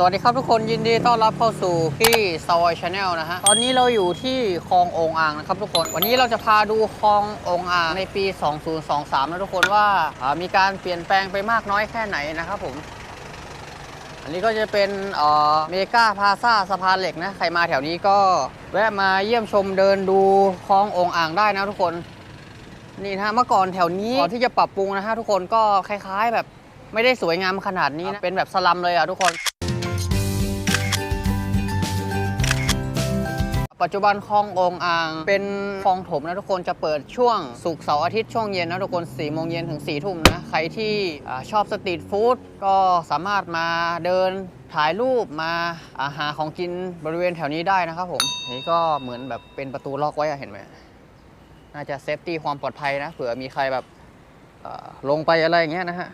สวัสดีครับทุกคนยินดีต้อนรับเข้าสู่พี่ซอยชาแนลนะฮะ ตอนนี้เราอยู่ที่คลององอ่างนะครับทุกคน วันนี้เราจะพาดูคลององอ่างในปี 2023 นะทุกคนว่าามีการเปลี่ยนแปลงไปมากน้อยแค่ไหนนะครับผม อันนี้ก็จะเป็นเมกาพาซาสะพานเหล็กนะ ใครมาแถวนี้ก็แวะมาเยี่ยมชมเดินดูคลององอ่างได้นะทุกคน นี่นะฮะเมื่อก่อนแถวนี้ก่อนที่จะปรับปรุงนะฮะทุกคนก็คล้าย ๆ แบบไม่ได้สวยงามขนาดนี้นะเป็นแบบสลัมเลยอะทุกคน ปัจจุบันคลององอ่าง เป็นคลองถมนะทุกคนจะเปิดช่วงศุกเสาร์อาทิตย์ช่วงเย็นนะทุกคน4โมงเย็นถึง4ทุ่มนะใครที่อชอบสตรีทฟู้ดก็สามารถมาเดินถ่ายรูปมาอาหาของกินบริเวณแถวนี้ได้นะครับผมนี่ก็เหมือนแบบเป็นประตูล็อกไว้เห็นไหมน่าจะเซฟตี้ความปลอดภัยนะเผื่อมีใครแบบลงไปอะไรอย่างเงี้ยนะฮะ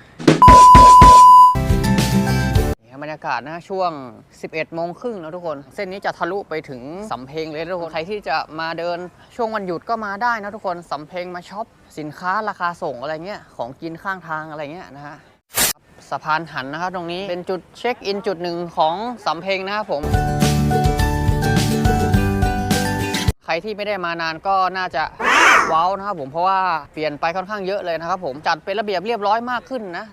บรรยากาศนะช่วง 11โมงครึ่งแล้วทุกคน เส้นนี้จะทะลุไปถึงสำเพ็งเลยนะทุกคนใครที่จะมาเดินช่วงวันหยุดก็มาได้นะทุกคนสำเพ็งมาช็อปสินค้าราคาส่งอะไรเงี้ยของกินข้างทางอะไรเงี้ยนะฮะสะพานหันนะครับตรงนี้เป็นจุดเช็คอินจุดหนึ่งของสำเพ็งนะครับผม ใครที่ไม่ได้มานานก็น่าจะว้าวนะครับผมเพราะว่าเปลี่ยนไปค่อนข้างเยอะเลยนะครับผมจัดเป็นระเบียบเรียบร้อยมากขึ้นนะ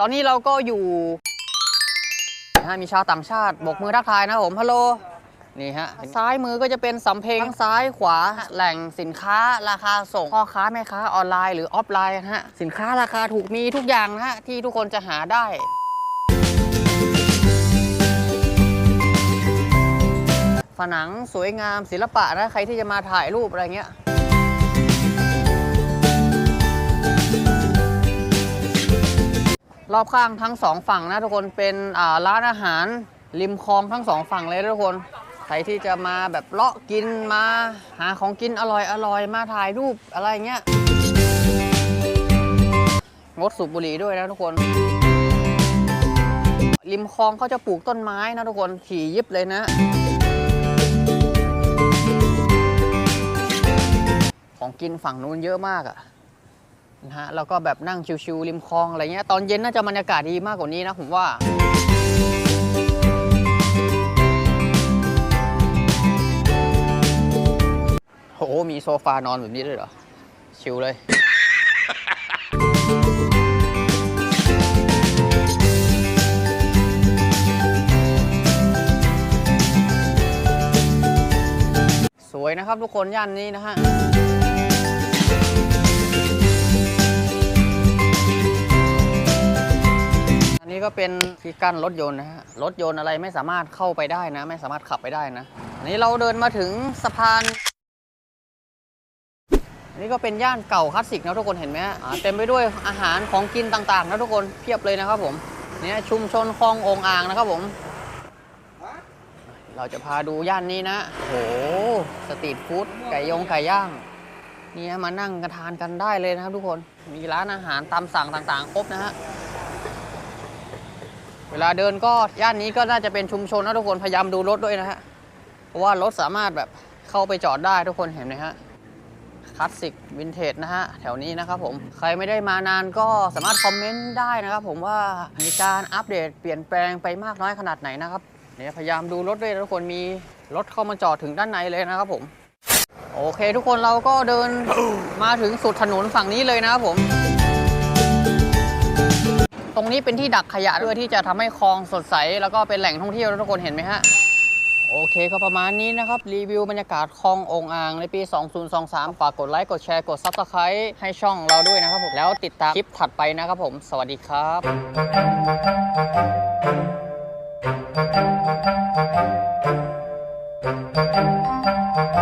ตอนนี้เราก็อยู่ ฮะมีชาวต่างชาติบกมือทักทายนะครับผมฮัลโหลนี่ฮะซ้ายมือก็จะเป็นสำเพ็งซ้ายขวาแหล่งสินค้าราคาส่งพ่อค้าแม่ค้าออนไลน์หรือออฟไลน์นะฮะสินค้าราคาถูกมีทุกอย่างนะฮะที่ทุกคนจะหาได้ผนังสวยงามศิลปะนะใครที่จะมาถ่ายรูปอะไรเงี้ย รอบข้างทั้งสองฝั่งนะทุกคนเป็นร้านอาหารริมคลองทั้งสองฝั่งเลยทุกคนใครที่จะมาแบบเลาะกินมาหาของกินอร่อยอร่อยมาถ่ายรูปอะไรเงี้ยงดสูบบุหรี่ด้วยนะทุกคน ริมคลองเขาจะปลูกต้นไม้นะทุกคนถี่ยิบเลยนะ ของกินฝั่งนู้นเยอะมากอะ นะฮะแล้วก็แบบนั่งชิวๆริมคลองอะไรเงี้ยตอนเย็นน่าจะบรรยากาศดีมากกว่านี้นะผมว่าโหมีโซฟานอนแบบนี้ด้วยเหรอ ชิวเลยสวยนะครับทุกคนย่านนี้นะฮะ เป็นที่กั้นรถยนต์นะฮะ รถยนต์อะไรไม่สามารถเข้าไปได้นะ ไม่สามารถขับไปได้นะ อันนี้เราเดินมาถึงสะพาน อันนี้ก็เป็นย่านเก่าคลาสสิกนะทุกคนเห็นไหมฮะอ่าเต็มไปด้วยอาหารของกินต่างๆนะทุกคนเพียบเลยนะครับผม เนี่ยชุมชนคลององอ่างนะครับผม เราจะพาดูย่านนี้นะโหสตรีทฟู้ด ไก่ยงไก่ย่าง เนี่ยมานั่งกันทานกันได้เลยนะครับทุกคน มีร้านอาหารตามสั่งต่างๆ ครบนะฮะ เวลาเดินก็ย่านนี้ก็น่าจะเป็นชุมชนนะทุกคนพยายามดูรถด้วยนะฮะเพราะว่ารถสามารถแบบเข้าไปจอดได้ทุกคนเห็นไหมฮะคลาสสิกวินเทจนะฮะแถวนี้นะครับผมใครไม่ได้มานานก็สามารถคอมเมนต์ได้นะครับผมว่ามีการอัปเดตเปลี่ยนแปลงไปมากน้อยขนาดไหนนะครับเนี่ยพยายามดูรถด้วยทุกคนมีรถเข้ามาจอดถึงด้านในเลยนะครับผม โอเคทุกคนเราก็เดินมาถึงสุดถนนฝั่งนี้เลยนะครับผม ตรงนี้เป็นที่ดักขยะด้วยที่จะทำให้คลองสดใส แล้วก็เป็นแหล่งท่องเที่ยวทุกคนเห็นไหมฮะโอเคก็ประมาณนี้นะครับ รีวิวบรรยากาศคลององอ่าง ในปี 2023 ฝากกดไลค์ กดแชร์ กด Subscribe ให้ช่องเราด้วยนะครับผม แล้วติดตามคลิปถัดไปนะครับผม สวัสดีครับ